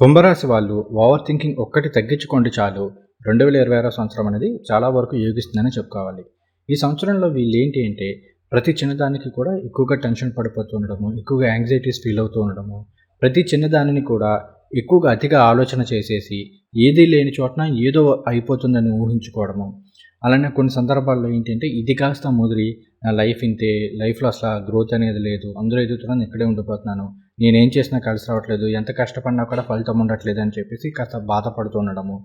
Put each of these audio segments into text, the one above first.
కుంభరాశి వాళ్ళు over thinking ఒక్కటి తగ్గించుకోండి చాలు. రెండు వేల ఇరవై ఆరో సంవత్సరం అనేది చాలా వరకు యోగిస్తుందని చెప్పుకోవాలి. ఈ సంవత్సరంలో వీళ్ళు ఏంటి అంటే ప్రతి చిన్నదానికి కూడా ఎక్కువగా టెన్షన్ పడిపోతూ ఉండడము ఎక్కువగా యాంగ్జైటీస్ ఫీల్ అవుతూ ఉండడము ప్రతి చిన్నదానిని కూడా ఎక్కువగా అతిగా ఆలోచన చేసేసి ఏదీ లేని చోటన ఏదో అయిపోతుందని ఊహించుకోవడము. అలానే కొన్ని సందర్భాల్లో ఏంటంటే ఇది కాస్త ముదిరి నా లైఫ్ ఇంతే లైఫ్లో అసలు గ్రోత్ అనేది లేదు అందరూ ఎదుగుతున్నాను ఇక్కడే ఉండిపోతున్నాను నేనేం చేసినా కలిసి రావట్లేదు ఎంత కష్టపడినా కూడా ఫలితం ఉండట్లేదు అని చెప్పేసి కాస్త బాధపడుతూ ఉండడము.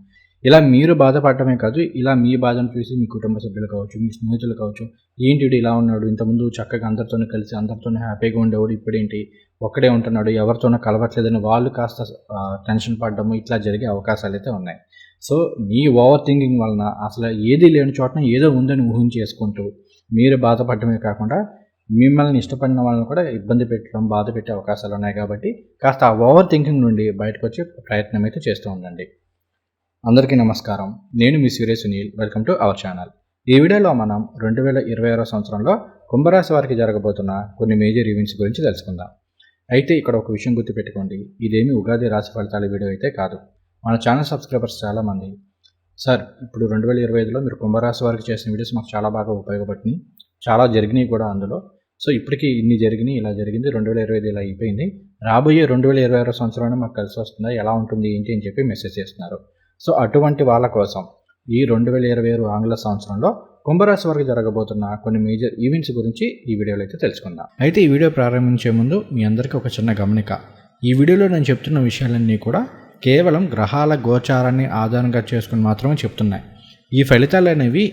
ఇలా మీరు బాధపడటమే కాదు ఇలా మీ బాధను చూసి మీ కుటుంబ సభ్యులు కావచ్చు మీ స్నేహితులు కావచ్చు ఏంటి ఇలా ఉన్నాడు ఇంతకుముందు చక్కగా అందరితోనే కలిసి అందరితోనే హ్యాపీగా ఉండేవాడు ఇప్పుడేంటి ఒక్కడే ఉంటున్నాడు ఎవరితోనో కలవట్లేదని వాళ్ళు కాస్త టెన్షన్ పడడము ఇట్లా జరిగే అవకాశాలు అయితే ఉన్నాయి. సో మీ ఓవర్ థింకింగ్ వలన అసలు ఏది లేని చోటన ఏదో ఉందని ఊహించేసుకుంటూ మీరు బాధపడటమే కాకుండా మిమ్మల్ని ఇష్టపడిన వాళ్ళని కూడా ఇబ్బంది పెట్టడం బాధ పెట్టే అవకాశాలు ఉన్నాయి కాబట్టి కాస్త ఆ ఓవర్ థింకింగ్ నుండి బయటకు వచ్చే ప్రయత్నం అయితే చేస్తూ ఉండండి. అందరికీ నమస్కారం. నేను మీ Surya Sunil. Welcome to our channel ఈ వీడియోలో మనం రెండు వేల ఇరవై ఆరో సంవత్సరంలో కుంభరాశి వారికి జరగబోతున్న కొన్ని మేజర్ ఈవెంట్స్ గురించి తెలుసుకుందాం. అయితే ఇక్కడ ఒక విషయం గుర్తుపెట్టుకోండి. ఇదేమి ఉగాది రాశి ఫలితాల వీడియో అయితే కాదు. మన ఛానల్ సబ్స్క్రైబర్స్ చాలామంది. సార్ ఇప్పుడు రెండు వేల ఇరవై ఐదులో మీరు కుంభరాశి వారికి చేసిన వీడియోస్ మాకు చాలా బాగా ఉపయోగపడినాయి చాలా జరిగినాయి కూడా అందులో. సో ఇప్పటికీ ఇన్ని జరిగినాయి ఇలా జరిగింది రెండు వేల ఇరవై ఐదు ఇలా అయిపోయింది. రాబోయే రెండు వేల ఇరవై ఆరో సంవత్సరంలో మాకు కలిసి వస్తుందా ఎలా ఉంటుంది ఏంటి అని చెప్పి మెసేజ్ చేస్తున్నారు. సో అటువంటి వాళ్ళ కోసం ఈ రెండు వేల ఇరవై ఆరు ఆంగ్ల సంవత్సరంలో కుంభరాశి వరకు జరగబోతున్న కొన్ని మేజర్ ఈవెంట్స్ గురించి ఈ వీడియోలో అయితే తెలుసుకుందాం. అయితే ఈ వీడియో ప్రారంభించే ముందు మీ అందరికీ ఒక చిన్న గమనిక. ఈ వీడియోలో నేను చెప్తున్న విషయాలన్నీ కూడా కేవలం గ్రహాల గోచారాన్ని ఆధారంగా చేసుకుని మాత్రమే చెప్తున్నాయి. ఈ ఫలితాలు అనేవి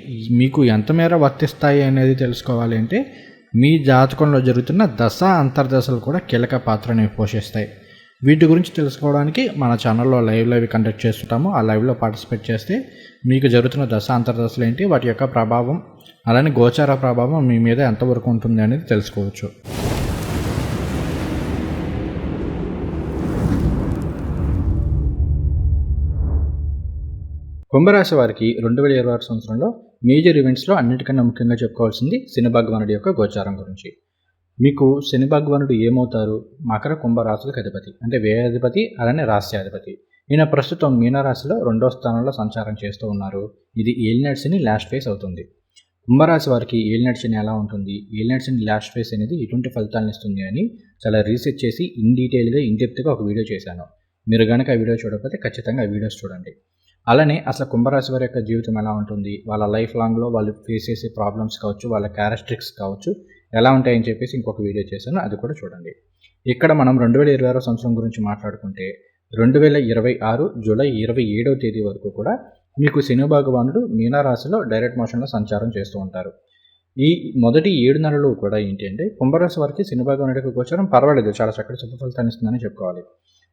మీకు ఎంత మేర వర్తిస్తాయి అనేది తెలుసుకోవాలి అంటే మీ జాతకంలో జరుగుతున్న దశ అంతర్దశలు కూడా కీలక పాత్రని పోషిస్తాయి. వీటి గురించి తెలుసుకోవడానికి మన ఛానల్లో లైవ్లో అవి కండక్ట్ చేస్తుంటాము. ఆ లైవ్లో పార్టిసిపేట్ చేస్తే మీకు జరుగుతున్న దశ అంతర్దశలు ఏంటి వాటి యొక్క ప్రభావం అలానే గోచార ప్రభావం మీ మీద ఎంతవరకు ఉంటుంది అనేది తెలుసుకోవచ్చు. కుంభరాశి వారికి రెండు వేల ఇరవై ఆరు సంవత్సరంలో మేజర్ ఈవెంట్స్లో అన్నిటికన్నా ముఖ్యంగా చెప్పుకోవాల్సింది శనిభగవానుడి యొక్క గోచారం గురించి. మీకు శనిభగవానుడు ఏమవుతారు? మకర కుంభరాశులకు అధిపతి. అంటే వ్యయాధిపతి అలానే రాస్యాధిపతి ఈయన ప్రస్తుతం మీనరాశిలో రెండో స్థానంలో సంచారం చేస్తూ ఉన్నారు. ఇది ఏలినాటి శని లాస్ట్ ఫేస్ అవుతుంది. కుంభరాశి వారికి ఏలినాటి శని ఎలా ఉంటుంది? ఏలినాటి శని లాస్ట్ ఫేస్ అనేది ఎటువంటి ఫలితాలను ఇస్తుంది అని చాలా రీసెర్చ్ చేసి ఇన్ డీటెయిల్గా ఇన్ డెప్త్గా ఒక వీడియో చేశాను. మీరు కనుక ఆ వీడియో చూడకపోతే ఖచ్చితంగా ఆ వీడియోస్ చూడండి. అలానే అసలు కుంభరాశి వారి యొక్క జీవితం ఎలా ఉంటుంది? వాళ్ళ లైఫ్ లాంగ్లో వాళ్ళు ఫేస్ చేసే ప్రాబ్లమ్స్ కావచ్చు వాళ్ళ క్యారెక్టరిక్స్ కావచ్చు ఎలా ఉంటాయని చెప్పేసి ఇంకొక వీడియో చేశాను. అది కూడా చూడండి. ఇక్కడ మనం రెండు వేల ఇరవై ఆరో సంవత్సరం గురించి మాట్లాడుకుంటే రెండు వేల ఇరవై ఆరు జూలై ఇరవై ఏడవ తేదీ వరకు కూడా మీకు శని భగవానుడు మీనారాశిలో డైరెక్ట్ మోషన్లో సంచారం చేస్తూ ఉంటారు. ఈ మొదటి ఏడు నెలలు కూడా ఏంటి అంటే కుంభరాశి వారికి శని భగవానుడికి గోచరం పర్వాలేదు. చాలా చక్కటి శుభ ఫలితాన్ని ఇస్తుందని చెప్పుకోవాలి.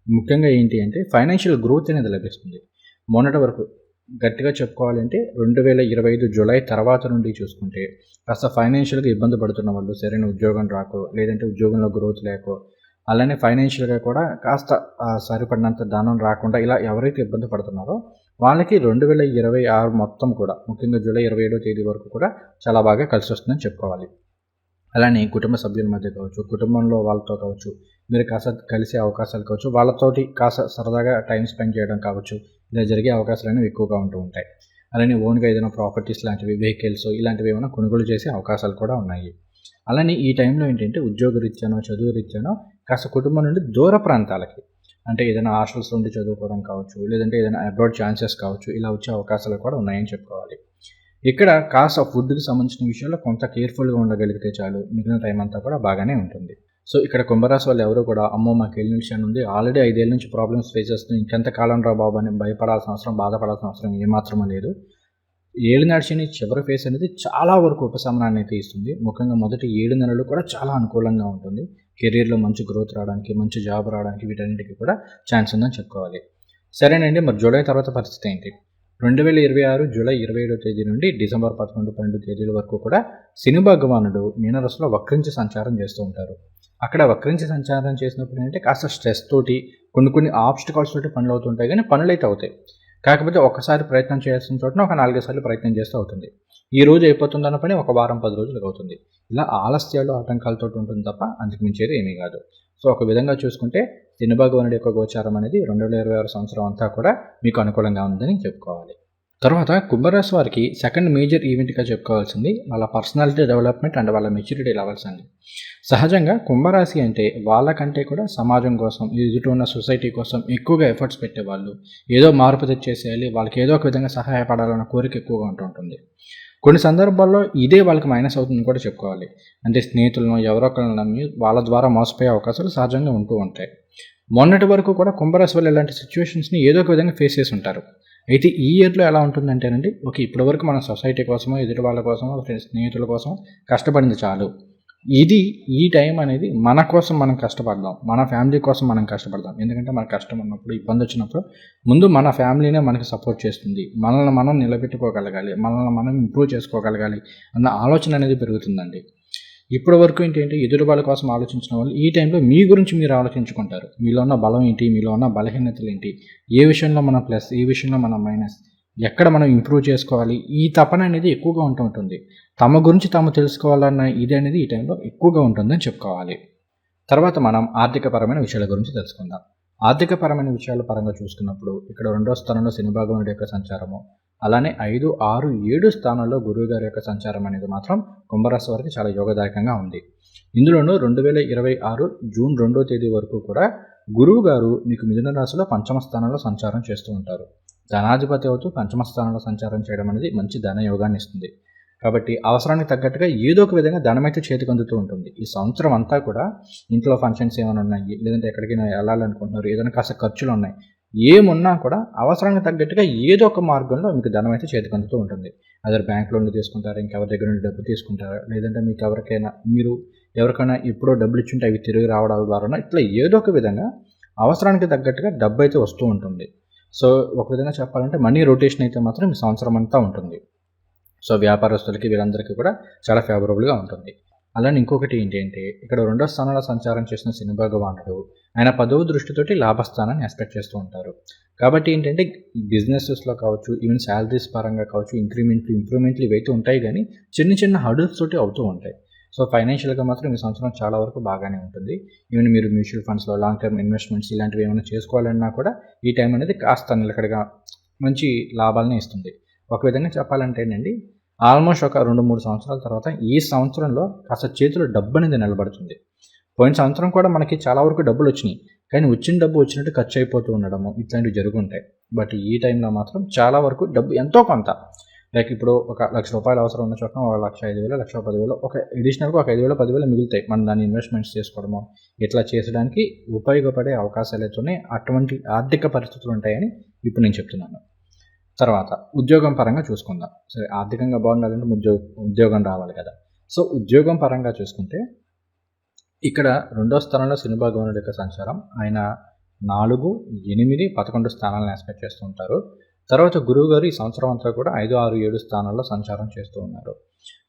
ముఖ్యంగా ఏంటి అంటే ఫైనాన్షియల్ గ్రోత్ అనేది లభిస్తుంది. మొన్నటి వరకు గట్టిగా చెప్పుకోవాలంటే రెండు వేల ఇరవై ఐదు జూలై తర్వాత నుండి చూసుకుంటే కాస్త ఫైనాన్షియల్గా ఇబ్బంది పడుతున్న వాళ్ళు సరైన ఉద్యోగం రాకో లేదంటే ఉద్యోగంలో గ్రోత్ లేకో అలానే ఫైనాన్షియల్గా కూడా కాస్త సరిపడినంత ధనం రాకుండా ఇలా ఎవరైతే ఇబ్బంది పడుతున్నారో వాళ్ళకి రెండు వేల ఇరవై ఆరు మొత్తం కూడా ముఖ్యంగా జూలై ఇరవై ఏడో తేదీ వరకు కూడా చాలా బాగా కలిసి వస్తుందని చెప్పుకోవాలి. అలానే కుటుంబ సభ్యుల మధ్య కావచ్చు కుటుంబంలో వాళ్ళతో కావచ్చు మీరు కాస్త కలిసే అవకాశాలు కావచ్చు. వాళ్ళతోటి కాస్త సరదాగా టైం స్పెండ్ చేయడం కావచ్చు. ఇలా జరిగే అవకాశాలు అనేవి ఎక్కువగా ఉంటూ ఉంటాయి. అలానే ఓన్గా ఏదైనా ప్రాపర్టీస్ లాంటివి వెహికల్స్ ఇలాంటివి ఏమైనా కొనుగోలు చేసే అవకాశాలు కూడా ఉన్నాయి. అలానే ఈ టైంలో ఏంటంటే ఉద్యోగ రీత్యానో చదువు రీత్యానో కాస్త కుటుంబం నుండి దూర ప్రాంతాలకి అంటే ఏదైనా హాస్టల్స్ నుండి చదువుకోవడం కావచ్చు లేదంటే ఏదైనా అబ్రాడ్ ఛాన్సెస్ కావచ్చు ఇలా వచ్చే అవకాశాలు కూడా ఉన్నాయని చెప్పుకోవాలి. ఇక్కడ కాస్త ఫుడ్కి సంబంధించిన విషయంలో కొంత కేర్ఫుల్గా ఉండగలిగితే చాలు. మిగిలిన టైం అంతా కూడా బాగానే ఉంటుంది. సో ఇక్కడ కుంభరాశి వాళ్ళు ఎవరు కూడా అమ్మో మాకు ఏళ్ళ నుంచి అని ఉంది. ఆల్రెడీ ఐదేళ్ళ నుంచి ప్రాబ్లమ్స్ ఫేస్ చేస్తుంది. ఇంకెంత కాలం రా బాబు అని భయపడాల్సిన అవసరం బాధపడాల్సిన అవసరం ఏమాత్రం లేదు. ఏడు నడిచిన చివరి ఫేస్ అనేది చాలా వరకు ఉపశమనాన్ని అయితే ఇస్తుంది ముఖ్యంగా మొదటి ఏడు నెలలు కూడా చాలా అనుకూలంగా ఉంటుంది. కెరీర్లో మంచి గ్రోత్ రావడానికి మంచి జాబ్ రావడానికి వీటన్నిటికీ కూడా ఛాన్స్ ఉందని చెప్పుకోవాలి. సరేనండి మరి జూలై తర్వాత పరిస్థితి ఏంటి? రెండు వేల ఇరవై ఆరు జూలై ఇరవై ఏడో తేదీ నుండి డిసెంబర్ పదకొండు పన్నెండు తేదీల వరకు కూడా శని భగవానుడు మీనరసులో వక్రించి సంచారం చేస్తూ ఉంటారు. అక్కడ వక్రించి సంచారం చేసినప్పుడు ఏంటంటే కాస్త స్ట్రెస్ తోటి కొన్ని కొన్ని ఆబ్స్టికల్స్ తోటి పనులు అవుతుంటాయి. కానీ పనులు అయితే అవుతాయి. కాకపోతే ఒకసారి ప్రయత్నం చేయాల్సిన చోటన ఒక నాలుగైదు సార్లు ప్రయత్నం చేస్తూ అవుతుంది. ఈ రోజు అయిపోతుందన్న పని ఒక వారం పది రోజులకు అవుతుంది. ఇలా ఆలస్యాలు ఆటంకాలతో ఉంటుంది తప్ప అందుకు మించేది ఏమీ కాదు. సో ఒక విధంగా చూసుకుంటే శని భగవానుడి యొక్క గోచారం అనేది రెండు వేల ఇరవై ఆరు సంవత్సరం అంతా కూడా మీకు అనుకూలంగా ఉందని చెప్పుకోవాలి. తర్వాత కుంభరాశి వారికి సెకండ్ మేజర్ ఈవెంట్గా చెప్పుకోవాల్సింది వాళ్ళ పర్సనాలిటీ డెవలప్మెంట్ అండ్ వాళ్ళ మెచ్యూరిటీ లెవెల్స్ అండి. సహజంగా కుంభరాశి అంటే వాళ్ళకంటే కూడా సమాజం కోసం ఎదుటి ఉన్న సొసైటీ కోసం ఎక్కువగా ఎఫర్ట్స్ పెట్టేవాళ్ళు. ఏదో మార్పు తెచ్చేసేయాలి వాళ్ళకి ఏదో ఒక విధంగా సహాయపడాలన్న కోరిక ఎక్కువగా ఉంటూ ఉంటుంది. కొన్ని సందర్భాల్లో ఇదే వాళ్ళకి మైనస్ అవుతుందని కూడా చెప్పుకోవాలి. అంటే స్నేహితులను ఎవరో ఒకరిని నమ్మి వాళ్ళ ద్వారా మోసపోయే అవకాశాలు సహజంగా ఉంటూ ఉంటాయి. మొన్నటి వరకు కూడా కుంభరాశి వాళ్ళు ఇలాంటి సిచ్యువేషన్స్ని ఏదో ఒక విధంగా ఫేస్ చేసి ఉంటారు. అయితే ఈ ఇయర్లో ఎలా ఉంటుందంటేనండి ఓకే ఇప్పటివరకు మన సొసైటీ కోసమో ఎదుటి వాళ్ళ కోసమో ఫ్రెండ్స్ స్నేహితుల కోసం కష్టపడింది చాలు. ఇది ఈ టైం అనేది మన కోసం మనం కష్టపడదాం మన ఫ్యామిలీ కోసం మనం కష్టపడదాం. ఎందుకంటే మన కష్టం ఉన్నప్పుడు ఇబ్బంది వచ్చినప్పుడు ముందు మన ఫ్యామిలీనే మనకి సపోర్ట్ చేస్తుంది. మనల్ని మనం నిలబెట్టుకోగలగాలి మనల్ని మనం ఇంప్రూవ్ చేసుకోగలగాలి అన్న ఆలోచన అనేది పెరుగుతుందండి. ఇప్పటి వరకు ఏంటంటే ఎదుటి వాళ్ళ కోసం ఆలోచించిన వాళ్ళు ఈ టైంలో మీ గురించి మీరు ఆలోచించుకుంటారు. మీలో ఉన్న బలం ఏంటి? మీలో ఉన్న బలహీనతలు ఏంటి? ఏ విషయంలో మన ప్లస్ ఏ విషయంలో మన మైనస్ ఎక్కడ మనం ఇంప్రూవ్ చేసుకోవాలి? ఈ తపన అనేది ఎక్కువగా ఉంటూ ఉంటుంది. తమ గురించి తాము తెలుసుకోవాలన్న ఇది అనేది ఈ టైంలో ఎక్కువగా ఉంటుందని చెప్పుకోవాలి. తర్వాత మనం ఆర్థికపరమైన విషయాల గురించి తెలుసుకుందాం. ఆర్థికపరమైన విషయాల పరంగా చూసుకున్నప్పుడు ఇక్కడ రెండో స్థానంలో శని భగవానుడి యొక్క సంచారము. అలానే ఐదు ఆరు ఏడు స్థానాల్లో గురువు గారి యొక్క సంచారం అనేది మాత్రం కుంభరాశి వారికి చాలా యోగదాయకంగా ఉంది. ఇందులోనూ రెండు వేల ఇరవై ఆరు జూన్ రెండో తేదీ వరకు కూడా గురువు గారు మీకు మిథున రాశిలో పంచమ స్థానంలో సంచారం చేస్తూ ఉంటారు. ధనాధిపతి అవుతూ పంచమ స్థానంలో సంచారం చేయడం అనేది మంచి ధన యోగాన్ని ఇస్తుంది. కాబట్టి అవసరానికి తగ్గట్టుగా ఏదో ఒక విధంగా ధనమైతే చేతికి అందుతూ ఉంటుంది. ఈ సంవత్సరం అంతా కూడా ఇంట్లో ఫంక్షన్స్ ఏమైనా ఉన్నాయి లేదంటే ఎక్కడికైనా వెళ్ళాలనుకుంటున్నారు ఏదైనా కాస్త ఖర్చులు ఉన్నాయి ఏమున్నా కూడా అవసరానికి తగ్గట్టుగా ఏదో ఒక మార్గంలో మీకు ధనం అయితే చేతికి అందుతూ ఉంటుంది. అదే బ్యాంక్ లోన్లు తీసుకుంటారా ఇంకెవరి దగ్గర నుండి డబ్బు తీసుకుంటారా లేదంటే మీకు ఎవరికైనా మీరు ఎవరికైనా ఎప్పుడో డబ్బులు ఇచ్చుంటే అవి తిరిగి రావడం ద్వారా ఇట్లా ఏదో ఒక విధంగా అవసరానికి తగ్గట్టుగా డబ్బు అయితే వస్తూ ఉంటుంది. సో ఒక విధంగా చెప్పాలంటే మనీ రొటేషన్ అయితే మాత్రం ఈ సంవత్సరం అంతా ఉంటుంది. సో వ్యాపారస్తులకి వీరందరికీ కూడా చాలా ఫేవరబుల్గా ఉంటుంది. అలానే ఇంకొకటి ఏంటంటే ఇక్కడ రెండో స్థానంలో సంచారం చేసిన శని భగవానుడు ఆయన పదవ దృష్టితోటి లాభస్థానాన్ని ఎక్స్పెక్ట్ చేస్తూ ఉంటారు. కాబట్టి ఏంటంటే బిజినెసెస్లో కావచ్చు ఈవెన్ శాలరీస్ పరంగా కావచ్చు ఇంక్రిమెంట్లు ఇంప్రూవ్మెంట్లు ఇవైతే ఉంటాయి కానీ చిన్న చిన్న హడుల్స్ తోటి అవుతూ ఉంటాయి. సో ఫైనాన్షియల్గా మాత్రం ఈ సంవత్సరం చాలా వరకు బాగానే ఉంటుంది. ఈవెన్ మీరు మ్యూచువల్ ఫండ్స్లో లాంగ్ టర్మ్ ఇన్వెస్ట్మెంట్స్ ఇలాంటివి ఏమైనా చేసుకోవాలన్నా కూడా ఈ టైం అనేది కాస్త నిలకడగా మంచి లాభాలని ఇస్తుంది. ఒక విధంగా చెప్పాలంటేనండి ఆల్మోస్ట్ ఒక రెండు మూడు సంవత్సరాల తర్వాత ఈ సంవత్సరంలో కాస్త చేతిలో డబ్బు అనేది నిలబడుతుంది. పోయిన సంవత్సరం కూడా మనకి చాలా వరకు డబ్బులు వచ్చినాయి. కానీ వచ్చిన డబ్బు వచ్చినట్టు ఖర్చు అయిపోతూ ఉండడము ఇట్లాంటివి జరుగుంటాయి. బట్ ఈ టైంలో మాత్రం చాలా వరకు డబ్బు ఎంతో కొంత. లైక్ ఇప్పుడు ఒక లక్ష రూపాయలు అవసరం ఉన్న చోట ఒక లక్ష ఐదు వేలు లక్ష పదివేలు ఒక అడిషనల్గా ఒక ఐదు వేలు పదివేలు మిగులుతాయి. మనం దాన్ని ఇన్వెస్ట్మెంట్స్ చేసుకోవడము ఇట్లా చేసడానికి ఉపయోగపడే అవకాశాలు అయితే అటువంటి ఆర్థిక పరిస్థితులు ఉంటాయని ఇప్పుడు నేను చెప్తున్నాను. తర్వాత ఉద్యోగం పరంగా చూసుకుందాం. సరే ఆర్థికంగా బాగుండాలంటే ఉద్యోగ ఉద్యోగం రావాలి కదా. సో ఉద్యోగం పరంగా చూసుకుంటే ఇక్కడ రెండో స్థానంలో సినిమా భగవానుడి యొక్క సంచారం. ఆయన నాలుగు ఎనిమిది పదకొండు స్థానాలను ఎక్స్పెక్ట్ చేస్తూ ఉంటారు. తర్వాత గురువు గారు ఈ సంవత్సరం అంతా కూడా ఐదు ఆరు ఏడు స్థానాల్లో సంచారం చేస్తూ ఉన్నారు.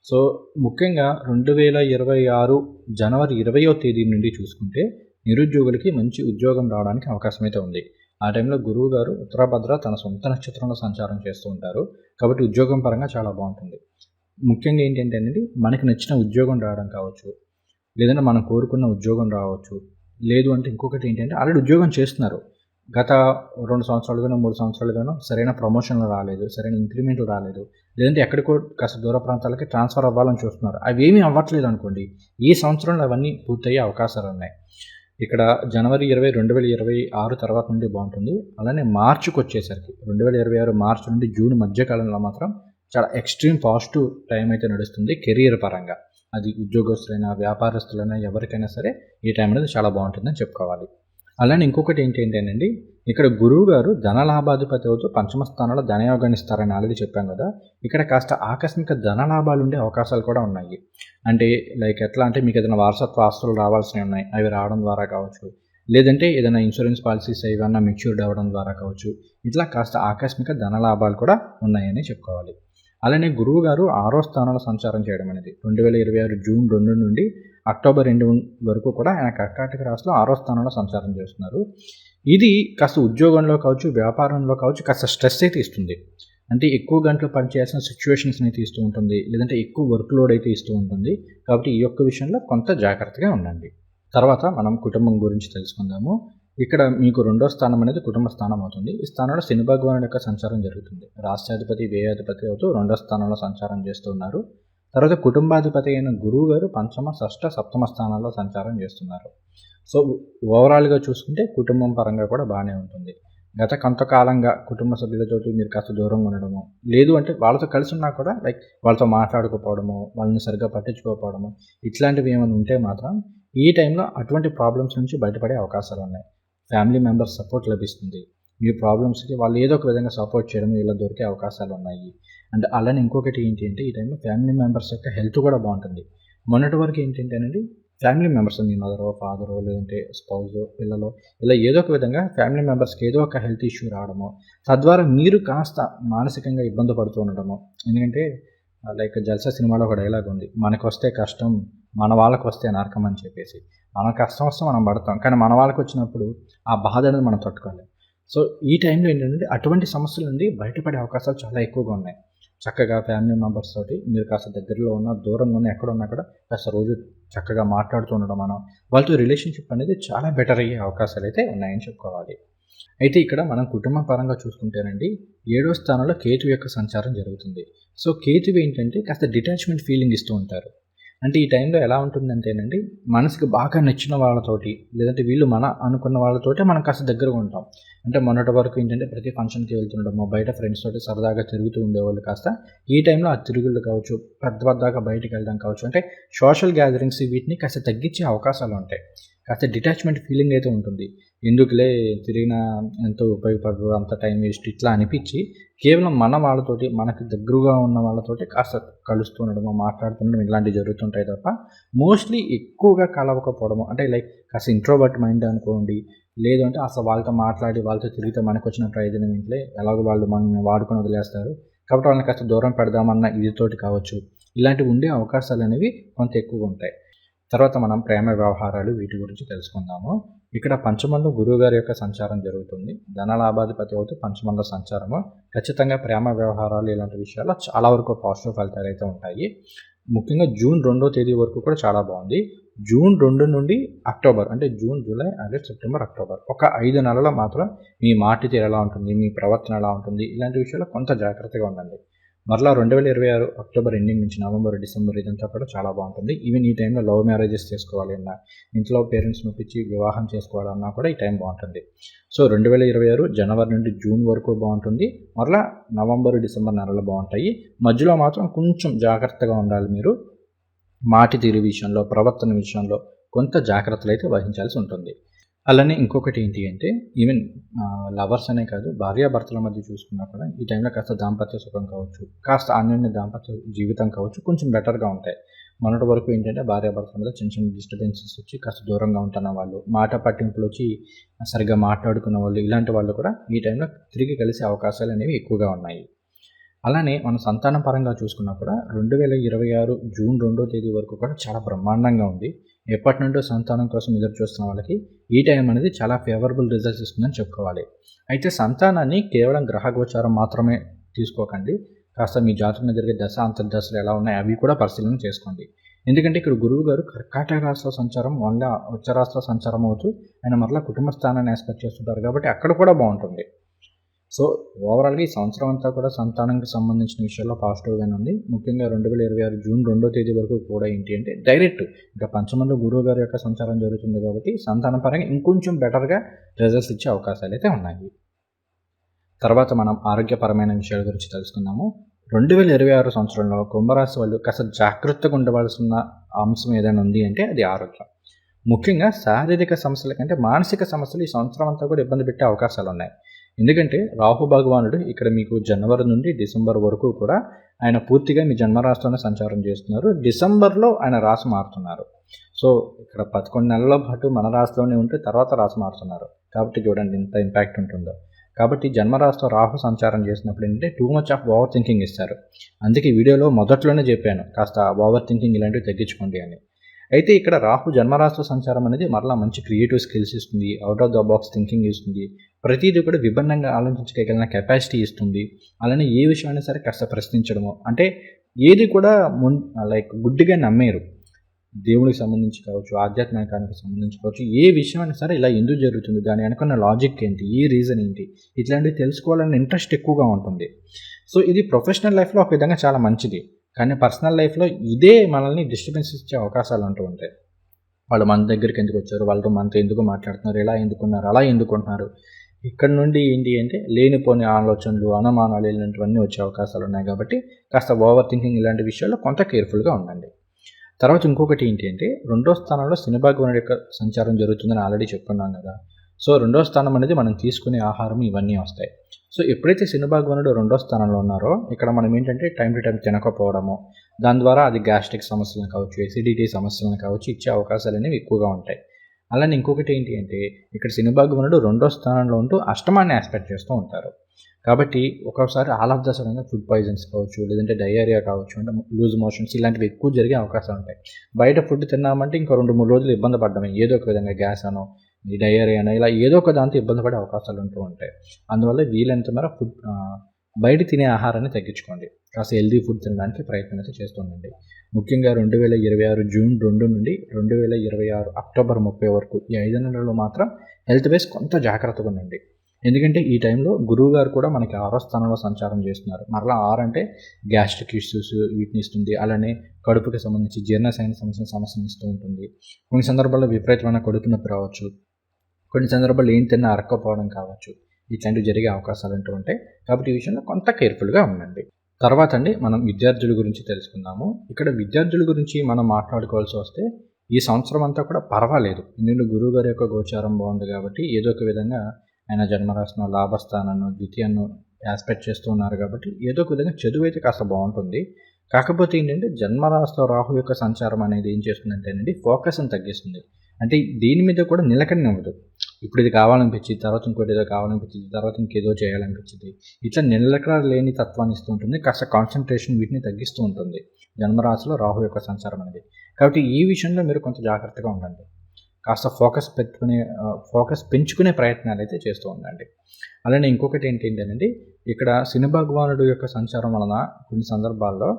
సో ముఖ్యంగా రెండు వేల ఇరవై ఆరు జనవరి ఇరవయో తేదీ నుండి చూసుకుంటే నిరుద్యోగులకి మంచి ఉద్యోగం రావడానికి అవకాశం అయితే ఉంది. ఆ టైంలో గురువు గారు ఉత్తరాభద్ర తన సొంత నక్షత్రంలో సంచారం చేస్తూ ఉంటారు. కాబట్టి ఉద్యోగం పరంగా చాలా బాగుంటుంది. ముఖ్యంగా ఏంటంటే అనేది మనకి నచ్చిన ఉద్యోగం రావడం కావచ్చు లేదంటే మనం కోరుకున్న ఉద్యోగం రావచ్చు. లేదు అంటే ఇంకొకటి ఏంటంటే ఆల్రెడీ ఉద్యోగం చేస్తున్నారు. గత రెండు సంవత్సరాలుగానో మూడు సంవత్సరాలుగానో సరైన ప్రమోషన్లు రాలేదు సరైన ఇంక్రిమెంట్లు రాలేదు. లేదంటే ఎక్కడికో కాస్త దూర ప్రాంతాలకి ట్రాన్స్ఫర్ అవ్వాలని చూస్తున్నారు. అవి ఏమీ అవ్వట్లేదు అనుకోండి ఈ సంవత్సరంలో అవన్నీ పూర్తయ్యే అవకాశాలు ఉన్నాయి. ఇక్కడ జనవరి ఇరవై రెండు వేల ఇరవై ఆరు తర్వాత నుండి బాగుంటుంది. అలానే మార్చికి వచ్చేసరికి రెండు వేల ఇరవై ఆరు మార్చి నుండి జూన్ మధ్యకాలంలో మాత్రం చాలా ఎక్స్ట్రీమ్ పాజిటివ్ టైం అయితే నడుస్తుంది కెరీర్ పరంగా. అది ఉద్యోగస్తులైనా వ్యాపారస్తులైనా ఎవరికైనా సరే ఈ టైం అనేది చాలా బాగుంటుందని చెప్పుకోవాలి. అలానే ఇంకొకటి ఏంటి ఇక్కడ గురువు గారు ధనలాభాధిపతి అవుతూ పంచమ స్థానంలో ధనయోగాన్ని ఇస్తారని ఆల్రెడీ చెప్పాం కదా ఇక్కడ కాస్త ఆకస్మిక ధనలాభాలు ఉండే అవకాశాలు కూడా ఉన్నాయి. అంటే లైక్ ఎట్లా అంటే మీకు ఏదైనా వారసత్వ ఆస్తులు రావాల్సినవి ఉన్నాయి అవి రావడం ద్వారా కావచ్చు. లేదంటే ఏదైనా ఇన్సూరెన్స్ పాలసీస్ ఏమన్నా మెచ్యూర్డ్ అవ్వడం ద్వారా కావచ్చు. ఇట్లా కాస్త ఆకస్మిక ధనలాభాలు కూడా ఉన్నాయని చెప్పుకోవాలి. అలానే గురువు గారు ఆరో స్థానంలో సంచారం చేయడం అనేది రెండు వేల ఇరవై ఆరు జూన్ రెండు నుండి అక్టోబర్ రెండు వరకు కూడా ఆయన కర్కాటక రాశిలో ఆరో స్థానంలో సంచారం చేస్తున్నారు. ఇది కాస్త ఉద్యోగంలో కావచ్చు వ్యాపారంలో కావచ్చు కాస్త స్ట్రెస్ అయితే ఇస్తుంది అంటే ఎక్కువ గంటలు పనిచేయాల్సిన సిచ్యువేషన్స్ని అయితే ఇస్తూ ఉంటుంది లేదంటే ఎక్కువ వర్క్ లోడ్ అయితే ఇస్తూ ఉంటుంది. కాబట్టి ఈ యొక్క విషయంలో కొంత జాగ్రత్తగా ఉండండి. తర్వాత మనం కుటుంబం గురించి తెలుసుకుందాము. ఇక్కడ మీకు రెండో స్థానం అనేది కుటుంబ స్థానం అవుతుంది. ఈ స్థానంలో శని భగవానుడి యొక్క సంచారం జరుగుతుంది. రాష్ట్రాధిపతి వ్యయాధిపతి అవుతూ రెండో స్థానంలో సంచారం చేస్తున్నారు తర్వాత కుటుంబాధిపతి అయిన గురువు గారు పంచమ షష్ఠ సప్తమ స్థానాల్లో సంచారం చేస్తున్నారు. సో ఓవరాల్గా చూసుకుంటే కుటుంబం పరంగా కూడా బాగానే ఉంటుంది. గత కొంతకాలంగా కుటుంబ సభ్యులతోటి మీరు కాస్త దూరంగా ఉండడము లేదు అంటే వాళ్ళతో కలిసి ఉన్నా కూడా లైక్ వాళ్ళతో మాట్లాడుకోపోవడము వాళ్ళని సరిగ్గా పట్టించుకోకపోవడము ఇట్లాంటివి ఏమైనా ఉంటే మాత్రం ఈ టైంలో అటువంటి ప్రాబ్లమ్స్ నుంచి బయటపడే అవకాశాలు ఉన్నాయి. ఫ్యామిలీ మెంబర్స్ సపోర్ట్ లభిస్తుంది. మీ ప్రాబ్లమ్స్కి వాళ్ళు ఏదో ఒక విధంగా సపోర్ట్ చేయడం ఇలా దొరికే అవకాశాలు ఉన్నాయి. అండ్ అలానే ఇంకొకటి ఏంటి అంటే ఈ టైంలో ఫ్యామిలీ మెంబర్స్ యొక్క హెల్త్ కూడా బాగుంటుంది. మొన్నటి వరకు ఏంటంటే అనేది ఫ్యామిలీ మెంబర్స్ మీ మదరో ఫాదరో లేదంటే స్పౌజ్ పిల్లలు ఇలా ఏదో ఒక విధంగా ఫ్యామిలీ మెంబర్స్కి ఏదో ఒక హెల్త్ ఇష్యూ రావడము తద్వారా మీరు కాస్త మానసికంగా ఇబ్బంది పడుతూ ఉండడము. ఎందుకంటే లైక్ జల్సా సినిమాలో ఒక డైలాగ్ ఉంది మనకు వస్తే కష్టం మన వాళ్ళకి వస్తే నరకం అని చెప్పేసి. మన కష్టం వస్తే మనం పడతాం కానీ మన వాళ్ళకి వచ్చినప్పుడు ఆ బాధ అనేది మనం తట్టుకోవాలి. సో ఈ టైంలో ఏంటంటే అటువంటి సమస్యల నుండి బయటపడే అవకాశాలు చాలా ఎక్కువగా ఉన్నాయి. చక్కగా ఫ్యామిలీ మెంబర్స్ తోటి మీరు కాస్త దగ్గరలో ఉన్న దూరంలోనే ఉన్న ఎక్కడ ఉన్నా కూడా కాస్త రోజు చక్కగా మాట్లాడుతూ ఉండడం మనం. వాళ్ళతో రిలేషన్షిప్ అనేది చాలా బెటర్ అయ్యే అవకాశాలు అయితే ఉన్నాయని చెప్పుకోవాలి. అయితే ఇక్కడ మనం కుటుంబ పరంగా చూసుకుంటేనండి ఏడో స్థానంలో కేతు యొక్క సంచారం జరుగుతుంది. సో కేతు ఏంటంటే కాస్త డిటాచ్మెంట్ ఫీలింగ్ ఇస్తూ ఉంటారు. అంటే ఈ టైంలో ఎలా ఉంటుందంటేనండి మనసుకి బాగా నచ్చిన వాళ్ళతోటి లేదంటే వీళ్ళు మన అనుకున్న వాళ్ళతోటే మనం కాస్త దగ్గరగా ఉంటాం. అంటే మొన్నటి వరకు ఏంటంటే ప్రతి ఫంక్షన్కి వెళ్తుండము బయట ఫ్రెండ్స్ తోటి సరదాగా తిరుగుతూ ఉండేవాళ్ళు కాస్త ఈ టైంలో ఆ తిరుగుళ్ళు కావచ్చు పెద్ద పెద్దగా బయటకు వెళ్ళడం కావచ్చు అంటే సోషల్ గ్యాదరింగ్స్ వీటిని కాస్త తగ్గించే అవకాశాలు ఉంటాయి. కాస్త డిటాచ్మెంట్ ఫీలింగ్ అయితే ఉంటుంది. ఎందుకులే తిరిగిన ఎంతో ఉపయోగపడరు అంత టైం వేస్ట్ ఇట్లా అనిపించి కేవలం మన వాళ్ళతోటి మనకి దగ్గరగా ఉన్న వాళ్ళతోటి కాస్త కలుస్తుండడము మాట్లాడుతుండడం ఇలాంటివి జరుగుతుంటాయి తప్ప మోస్ట్లీ ఎక్కువగా కలవకపోవడము. అంటే లైక్ కాస్త ఇంట్రోవర్ట్ మైండ్ అనుకోండి లేదు అంటే అసలు వాళ్ళతో మాట్లాడి వాళ్ళతో తిరిగితే మనకు వచ్చిన ప్రయోజనం ఏంటలే ఎలాగో వాళ్ళు మనల్ని వాడుకొని వదిలేస్తారు. కాబట్టి వాళ్ళని కాస్త దూరం పెడదామన్న ఇదితోటి కావచ్చు. ఇలాంటివి ఉండే అవకాశాలు అనేవి కొంత ఎక్కువగా ఉంటాయి. తర్వాత మనం ప్రేమ వ్యవహారాలు వీటి గురించి తెలుసుకుందాము. ఇక్కడ పంచమంలో గురువు గారి యొక్క సంచారం జరుగుతుంది. ధనలాభాధిపతి అవుతూ పంచమంలో సంచారము. ఖచ్చితంగా ప్రేమ వ్యవహారాలు ఇలాంటి విషయాల్లో చాలా వరకు పాజిటివ్ ఫలితాలు అయితే ఉంటాయి. ముఖ్యంగా జూన్ రెండో తేదీ వరకు కూడా చాలా బాగుంది. జూన్ రెండు నుండి అక్టోబర్ అంటే June July August September October ఒక ఐదు నెలల మాత్రం మీ మాట తీరు ఎలా ఉంటుంది? మీ ప్రవర్తన ఎలా ఉంటుంది? ఇలాంటి విషయాల్లో కొంత జాగ్రత్తగా ఉండండి. మరలా రెండు వేల ఇరవై ఆరు అక్టోబర్ ఎండింగ్ నుంచి నవంబర్ డిసెంబర్ ఇదంతా కూడా చాలా బాగుంటుంది. ఈవెన్ ఈ టైంలో లవ్ మ్యారేజెస్ చేసుకోవాలి అన్నా ఇంట్లో పేరెంట్స్ నొప్పించి వివాహం చేసుకోవాలన్నా కూడా ఈ టైం బాగుంటుంది. సో రెండు వేల ఇరవై ఆరు జనవరి నుండి జూన్ వరకు బాగుంటుంది. మరలా నవంబర్ డిసెంబర్ నెలలు బాగుంటాయి. మధ్యలో మాత్రం కొంచెం జాగ్రత్తగా ఉండాలి మీరు. మాటి తీరు విషయంలో ప్రవర్తన విషయంలో కొంత జాగ్రత్తలు అయితే వహించాల్సి ఉంటుంది. అలానే ఇంకొకటి ఏంటి అంటే ఈవెన్ లవర్స్ అనే కాదు భార్యాభర్తల మధ్య చూసుకున్నా కూడా ఈ టైంలో కాస్త దాంపత్య సుఖం కావచ్చు కాస్త అన్యోన్య దాంపత్య జీవితం కావచ్చు కొంచెం బెటర్గా ఉంటాయి. మొన్నటి వరకు ఏంటంటే భార్యాభర్తల మీద చిన్న చిన్న డిస్టర్బెన్సెస్ వచ్చి కాస్త దూరంగా ఉంటున్న వాళ్ళు మాట పట్టింపులు వచ్చి సరిగ్గా మాట్లాడుకున్న వాళ్ళు ఇలాంటి వాళ్ళు కూడా ఈ టైంలో తిరిగి కలిసే అవకాశాలు అనేవి ఎక్కువగా ఉన్నాయి. అలానే మన సంతాన పరంగా చూసుకున్నా కూడా రెండు వేల ఇరవై ఆరు జూన్ రెండో తేదీ వరకు కూడా చాలా బ్రహ్మాండంగా ఉంది. ఎప్పటి నుండో సంతానం కోసం ఎదురు చూస్తున్న వాళ్ళకి ఈ టైం అనేది చాలా ఫేవరబుల్ రిజల్ట్స్ ఇస్తుందని చెప్పుకోవాలి. అయితే సంతానాన్ని కేవలం గ్రహ గోచారం మాత్రమే తీసుకోకండి. కాస్త మీ జాతకంలో జరిగే దశ అంతర్దశలు ఎలా ఉన్నాయి అవి కూడా పరిశీలన చేసుకోండి. ఎందుకంటే ఇక్కడ గురువు గారు కర్కాటక రాష్ట్ర సంచారం వల్ల ఉచ్చరాష్ట్ర సంచారం అవుతూ ఆయన మరలా కుటుంబ స్థానాన్ని ఆస్పెక్ట్ చేస్తుంటారు కాబట్టి అక్కడ కూడా బాగుంటుంది. సో ఓవరాల్గా ఈ సంవత్సరం అంతా కూడా సంతానానికి సంబంధించిన విషయాల్లో పాజిటివ్గానే ఉంది. ముఖ్యంగా రెండు వేల ఇరవై ఆరు జూన్ రెండో తేదీ వరకు కూడా ఏంటి అంటే డైరెక్ట్ ఇంకా పంచమంలో గురువు గారి యొక్క సంచారం జరుగుతుంది కాబట్టి సంతాన పరంగా ఇంకొంచెం బెటర్గా రిజల్ట్స్ ఇచ్చే అవకాశాలు అయితే ఉన్నాయి. తర్వాత మనం ఆరోగ్యపరమైన విషయాల గురించి తెలుసుకుందాము. రెండు వేల ఇరవై ఆరు సంవత్సరంలో కుంభరాశి వాళ్ళు కాస్త జాగ్రత్తగా ఉండవలసిన అంశం ఏదైనా ఉంది అంటే అది ఆరోగ్యం. ముఖ్యంగా శారీరక సమస్యల కంటే మానసిక సమస్యలు ఈ సంవత్సరం అంతా కూడా ఇబ్బంది పెట్టే అవకాశాలు ఉన్నాయి. ఎందుకంటే రాహు భగవానుడు ఇక్కడ మీకు జనవరి నుండి డిసెంబర్ వరకు కూడా ఆయన పూర్తిగా మీ జన్మరాశిలోనే సంచారం చేస్తున్నారు. డిసెంబర్లో ఆయన రాశి మారుతున్నారు. సో ఇక్కడ పదకొండు నెలల పాటు మన రాశిలోనే ఉంటే తర్వాత రాశి మారుతున్నారు. కాబట్టి చూడండి ఇంత ఇంపాక్ట్ ఉంటుందో. కాబట్టి జన్మరాశిలో రాహు సంచారం చేసినప్పుడు ఏంటంటే too much of over thinking ఇస్తారు. అందుకే వీడియోలో మొదట్లోనే చెప్పాను. కాస్త ఓవర్ థింకింగ్ ఇలాంటివి తగ్గించుకోండి అని. అయితే ఇక్కడ రాహు జన్మరాశి సంచారం అనేది మరలా మంచి క్రియేటివ్ స్కిల్స్ ఇస్తుంది out of the box thinking ఇస్తుంది. ప్రతిదీ కూడా విభిన్నంగా ఆలోచించగలిగిన కెపాసిటీ ఇస్తుంది. అలానే ఏ విషయాన్ని సరే కాస్త ప్రశ్నించడము. అంటే ఏది కూడా మున్ లైక్ గుడ్డిగా నమ్మేరు. దేవునికి సంబంధించి కావచ్చు ఆధ్యాత్మికానికి సంబంధించి కావచ్చు ఏ విషయం అయినా సరే ఇలా ఎందుకు జరుగుతుంది దాని వెనుకున్న లాజిక్ ఏంటి ఈ రీజన్ ఏంటి ఇట్లాంటివి తెలుసుకోవాలనే ఇంట్రెస్ట్ ఎక్కువగా ఉంటుంది. సో ఇది ప్రొఫెషనల్ లైఫ్లో ఒక విధంగా చాలా మంచిది. కానీ పర్సనల్ లైఫ్లో ఇదే మనల్ని డిస్టర్బెన్స్ ఇచ్చే అవకాశాలు అంటూ ఉంటాయి వాళ్ళు మన దగ్గరికి ఎందుకు వచ్చారు? వాళ్ళతో మనతో ఎందుకు మాట్లాడుతున్నారు? ఇలా ఎందుకున్నారు? అలా ఎందుకుంటున్నారు? ఇక్కడ నుండి ఏంటి అంటే లేనిపోని ఆలోచనలు అనుమానాలు ఇలాంటివన్నీ వచ్చే అవకాశాలు ఉన్నాయి కాబట్టి కాస్త ఓవర్ థింకింగ్ ఇలాంటి విషయాల్లో కొంత కేర్ఫుల్గా ఉండండి. తర్వాత ఇంకొకటి ఏంటి అంటే రెండో స్థానంలో శనిభాగవనుడి యొక్క సంచారం జరుగుతుందని ఆల్రెడీ చెప్పుకున్నాం కదా. సో రెండో స్థానం అనేది మనం తీసుకునే ఆహారం ఇవన్నీ వస్తాయి. సో ఎప్పుడైతే శనిభాగవనుడు రెండో స్థానంలో ఉన్నారో ఇక్కడ మనం ఏంటంటే టైం టు టైం తినకపోవడము దాని ద్వారా అది గ్యాస్ట్రిక్ సమస్యలను కావచ్చు ఎసిడిటీ సమస్యలను కావచ్చు ఇచ్చే అవకాశాలు అనేవి ఎక్కువగా ఉంటాయి. అలానే ఇంకొకటి ఏంటి అంటే ఇక్కడ శనిభాగవనుడు రెండో స్థానంలో ఉంటూ అష్టమాన్ని ఆస్పెక్ట్ చేస్తూ ఉంటారు. కాబట్టి ఒక్కొక్కసారి ఆల్ ఆఫ్ ద సడన్గా ఫుడ్ పాయిజన్స్ కావచ్చు లేదంటే డయేరియా కావచ్చు అంటే లూజ్ మోషన్స్ ఇలాంటివి ఎక్కువ జరిగే అవకాశాలు ఉంటాయి. బయట ఫుడ్ తిన్నామంటే ఇంకో రెండు మూడు రోజులు ఇబ్బంది పడ్డమే ఏదో ఒక విధంగా గ్యాస్ అనో ఈ డయేరియా అయినా ఇలా ఏదో ఒక దాంతో ఇబ్బంది పడే అవకాశాలు ఉంటూ ఉంటాయి. అందువల్ల వీలైనంత మేర ఫుడ్ బయట తినే ఆహారాన్ని తగ్గించుకోండి. కాస్త హెల్దీ ఫుడ్ తినడానికి ప్రయత్నం అయితే చేస్తుండండి. ముఖ్యంగా రెండు వేల ఇరవై ఆరు జూన్ రెండు నుండి రెండు వేల ఇరవై ఆరు అక్టోబర్ ముప్పై వరకు ఈ ఐదు నెలల్లో మాత్రం హెల్త్ బేస్ కొంత జాగ్రత్తగా ఉండండి. ఎందుకంటే ఈ టైంలో గురువు గారు కూడా మనకి ఆరో స్థానంలో సంచారం చేస్తున్నారు. మరలా ఆరు అంటే గ్యాస్ట్రిక్ ఇష్యూస్ వీటిని ఇస్తుంది. అలానే కడుపుకి సంబంధించి జీర్ణశయన సమస్య సమస్యను ఇస్తూ ఉంటుంది. కొన్ని సందర్భాల్లో విపరీతమైన కడుపు నొప్పి రావచ్చు. కొన్ని సందర్భాల్లో ఏం తిన్నా అరక్కపోవడం కావచ్చు. ఇట్లాంటివి జరిగే అవకాశాలు అంటూ ఉంటాయి. కాబట్టి ఈ విషయంలో కొంత కేర్ఫుల్గా ఉండండి. తర్వాత అండి మనం విద్యార్థుల గురించి తెలుసుకుందాము. ఇక్కడ విద్యార్థుల గురించి మనం మాట్లాడుకోవాల్సి వస్తే ఈ సంవత్సరం అంతా కూడా పర్వాలేదు. ఎందుకంటే గురువు గారి యొక్క గోచారం బాగుంది కాబట్టి ఏదో ఒక విధంగా ఆయన జన్మరాశిను లాభస్థానాన్ని ద్వితీయాన్ని యాస్పెక్ట్ చేస్తూ ఉన్నారు కాబట్టి ఏదో ఒక విధంగా చదువు అయితే కాస్త బాగుంటుంది. కాకపోతే ఏంటంటే జన్మరాశిలో రాహు యొక్క సంచారం అనేది ఏం చేస్తుందంటేనండి ఫోకస్ని తగ్గిస్తుంది. అంటే దీని మీద కూడా నిలకడనివ్వదు. ఇప్పుడు ఇది కావాలనిపించింది తర్వాత ఇంకోటి ఏదో కావాలనిపించింది తర్వాత ఇంకేదో చేయాలనిపించింది. ఇట్లా నిలకడ లేని తత్వాన్ని ఇస్తూ ఉంటుంది కాస్త కాన్సన్ట్రేషన్ వీటిని తగ్గిస్తూ ఉంటుంది. జన్మరాశిలో రాహు యొక్క సంచారం అనేది. కాబట్టి ఈ విషయంలో మీరు కొంత జాగ్రత్తగా ఉండండి. కాస్త ఫోకస్ పెట్టుకునే ఫోకస్ పెంచుకునే ప్రయత్నాలు అయితే చేస్తూ ఉండండి. అలానే ఇంకొకటి ఏంటి ఇక్కడ శని భగవానుడు యొక్క సంచారం వలన కొన్ని సందర్భాల్లో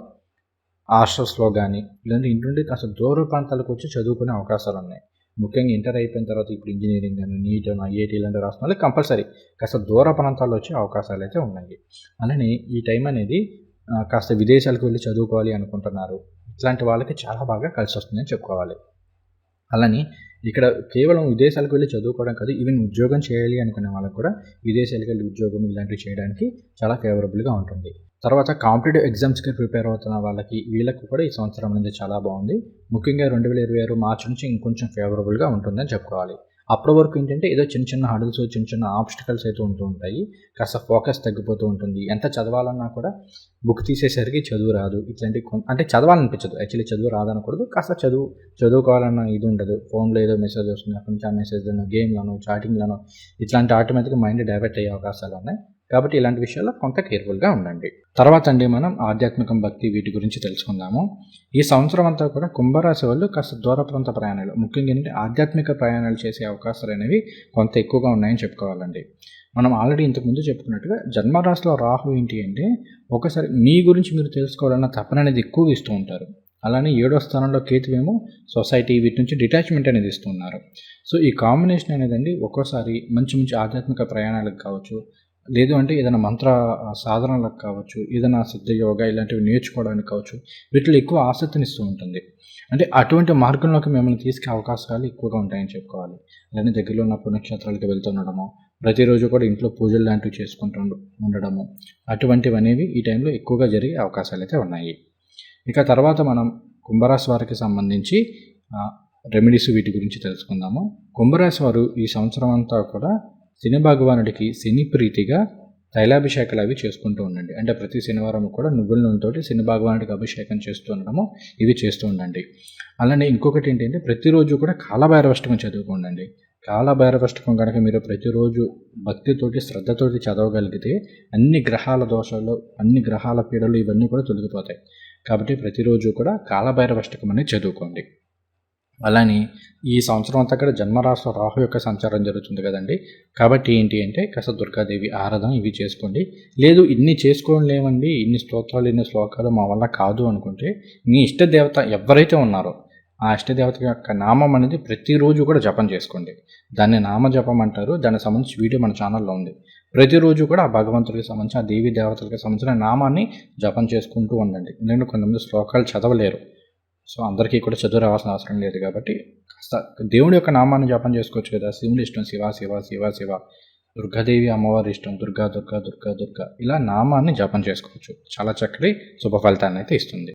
ఆశ్రస్లో కానీ లేదంటే ఇంటి నుండి కాస్త దూర ప్రాంతాలకు వచ్చి చదువుకునే అవకాశాలు ఉన్నాయి. ముఖ్యంగా ఇంటర్ అయిపోయిన తర్వాత ఇప్పుడు ఇంజనీరింగ్ అని నీట్ అని ఐఐటీ ఇలాంటి రాసిన వాళ్ళు కంపల్సరీ కాస్త దూర ప్రాంతాల్లో వచ్చే అవకాశాలు అయితే ఉన్నాయి. అలానే ఈ టైం అనేది కాస్త విదేశాలకు వెళ్ళి చదువుకోవాలి అనుకుంటున్నారు. ఇట్లాంటి వాళ్ళకి చాలా బాగా కలిసి వస్తుందని చెప్పుకోవాలి. అలానే ఇక్కడ కేవలం విదేశాలకు వెళ్ళి చదువుకోవడం కాదు ఈవెన్ ఉద్యోగం చేయాలి అనుకునే వాళ్ళకి కూడా విదేశాలకు వెళ్ళి ఉద్యోగం ఇలాంటివి చేయడానికి చాలా ఫేవరబుల్గా ఉంటుంది. తర్వాత కాంపిటేటివ్ ఎగ్జామ్స్కి ప్రిపేర్ అవుతున్న వాళ్ళకి వీళ్ళకి కూడా ఈ సంవత్సరం అనేది చాలా బాగుంది. ముఖ్యంగా రెండు వేల ఇరవై ఆరు మార్చి నుంచి ఇంకొంచెం ఫేవరబుల్గా ఉంటుందని చెప్పుకోవాలి. అప్పటి వరకు ఏంటంటే ఏదో చిన్న చిన్న హడల్స్ చిన్న చిన్న ఆబ్స్టికల్స్ అయితే ఉంటూ ఉంటాయి. కాస్త ఫోకస్ తగ్గిపోతూ ఉంటుంది. ఎంత చదవాలన్నా కూడా బుక్ తీసేసరికి చదువు రాదు. ఇట్లాంటి అంటే చదవాలనిపించదు. యాక్చువల్లీ చదువు రాదనకూడదు. కాస్త చదువు చదువుకోవాలన్న ఇది ఉండదు. ఫోన్లో ఏదో మెసేజ్ వస్తుంది. అక్కడి నుంచి ఆ మెసేజ్లను గేమ్లను చాటింగ్లను ఇట్లాంటి ఆటోమేటిక్గా మైండ్ డైవర్ట్ అయ్యే అవకాశాలు ఉన్నాయి. కాబట్టి ఇలాంటి విషయాల్లో కొంత కేర్ఫుల్గా ఉండండి. తర్వాత అండి మనం ఆధ్యాత్మికం భక్తి వీటి గురించి తెలుసుకుందాము. ఈ సంవత్సరం అంతా కూడా కుంభరాశి వాళ్ళు కాస్త దూర ప్రాంత ప్రయాణాలు ముఖ్యంగా ఏంటంటే ఆధ్యాత్మిక ప్రయాణాలు చేసే అవకాశాలు అనేవి కొంత ఎక్కువగా ఉన్నాయని చెప్పుకోవాలండి. మనం ఆల్రెడీ ఇంతకుముందు చెప్పుకున్నట్టుగా జన్మరాశిలో రాహు ఏంటి అంటే ఒకసారి మీ గురించి మీరు తెలుసుకోవాలన్న తపన అనేది ఎక్కువ ఇస్తూ ఉంటారు. అలానే ఏడో స్థానంలో కేతువేమో సొసైటీ వీటి నుంచి డిటాచ్మెంట్ అనేది ఇస్తున్నారు సో ఈ కాంబినేషన్ అనేదండి ఒక్కోసారి మంచి మంచి ఆధ్యాత్మిక ప్రయాణాలకు కావచ్చు లేదు అంటే ఏదైనా మంత్ర సాధనలకు కావచ్చు ఏదైనా సిద్ధ యోగా ఇలాంటివి నేర్చుకోవడానికి కావచ్చు వీటిలో ఎక్కువ ఆసక్తినిస్తూ ఉంటుంది. అంటే అటువంటి మార్గంలోకి మిమ్మల్ని తీసుకే అవకాశాలు ఎక్కువగా ఉంటాయని చెప్పుకోవాలి. అలానే దగ్గరలో ఉన్న పుణ్యక్షేత్రాలకు వెళ్తుండడము ప్రతిరోజు కూడా ఇంట్లో పూజలు లాంటివి చేసుకుంటూ ఉండడము అటువంటివి అనేవి ఈ టైంలో ఎక్కువగా జరిగే అవకాశాలు అయితే ఉన్నాయి. ఇక తర్వాత మనం కుంభరాశి వారికి సంబంధించి రెమెడీస్ వీటి గురించి తెలుసుకుందాము. కుంభరాశి వారు ఈ సంవత్సరం అంతా కూడా శని భగవానుడికి శని ప్రీతిగా తైలాభిషేకాలు అవి చేసుకుంటూ ఉండండి. అంటే ప్రతి శనివారం కూడా నువ్వుల నూనెతోటి శని భగవానుడికి అభిషేకం చేస్తూ ఉండడము ఇవి చేస్తూ ఉండండి. అలానే ఇంకొకటి ఏంటంటే ప్రతిరోజు కూడా కాలభైరవష్టకం చదువుకోండి కాలభైరవష్టకం కనుక మీరు ప్రతిరోజు భక్తితోటి శ్రద్ధతోటి చదవగలిగితే అన్ని గ్రహాల దోషాలు అన్ని గ్రహాల పీడలు ఇవన్నీ కూడా తొలగిపోతాయి. కాబట్టి ప్రతిరోజు కూడా కాలభైరవష్టకం అనేది చదువుకోండి. అలానే ఈ సంవత్సరం అంతా కూడా జన్మరాశి రాహు యొక్క సంచారం జరుగుతుంది కదండి. కాబట్టి ఏంటి అంటే కాస్త దుర్గాదేవి ఆరాధన ఇవి చేసుకోండి. లేదు ఇన్ని చేసుకోలేమండి ఇన్ని స్తోత్రాలు ఇన్ని శ్లోకాలు మా వల్ల కాదు అనుకుంటే మీ ఇష్ట దేవత ఎవరైతే ఉన్నారో ఆ ఇష్టదేవత యొక్క నామం అనేది ప్రతిరోజు కూడా జపం చేసుకోండి. దాన్ని నామ జపం అంటారు దానికి సంబంధించి వీడియో మన ఛానల్లో ఉంది. ప్రతిరోజు కూడా ఆ భగవంతుడికి సంబంధించిన ఆ దేవీ దేవతలకు సంబంధించిన నామాన్ని జపం చేసుకుంటూ ఉండండి. ఎందుకంటే కొంతమంది శ్లోకాలు చదవలేరు. సో అందరికీ కూడా చదువు రావాల్సిన అవసరం లేదు కాబట్టి కాస్త దేవుడి యొక్క నామాన్ని జపం చేసుకోవచ్చు కదా. శివుని ఇష్టం శివ శివ శివ శివ. దుర్గాదేవి అమ్మవారి ఇష్టం దుర్గా దుర్గా దుర్గా దుర్గా. ఇలా నామాన్ని జపం చేసుకోవచ్చు. చాలా చక్కటి శుభ ఫలితాన్ని అయితే ఇస్తుంది.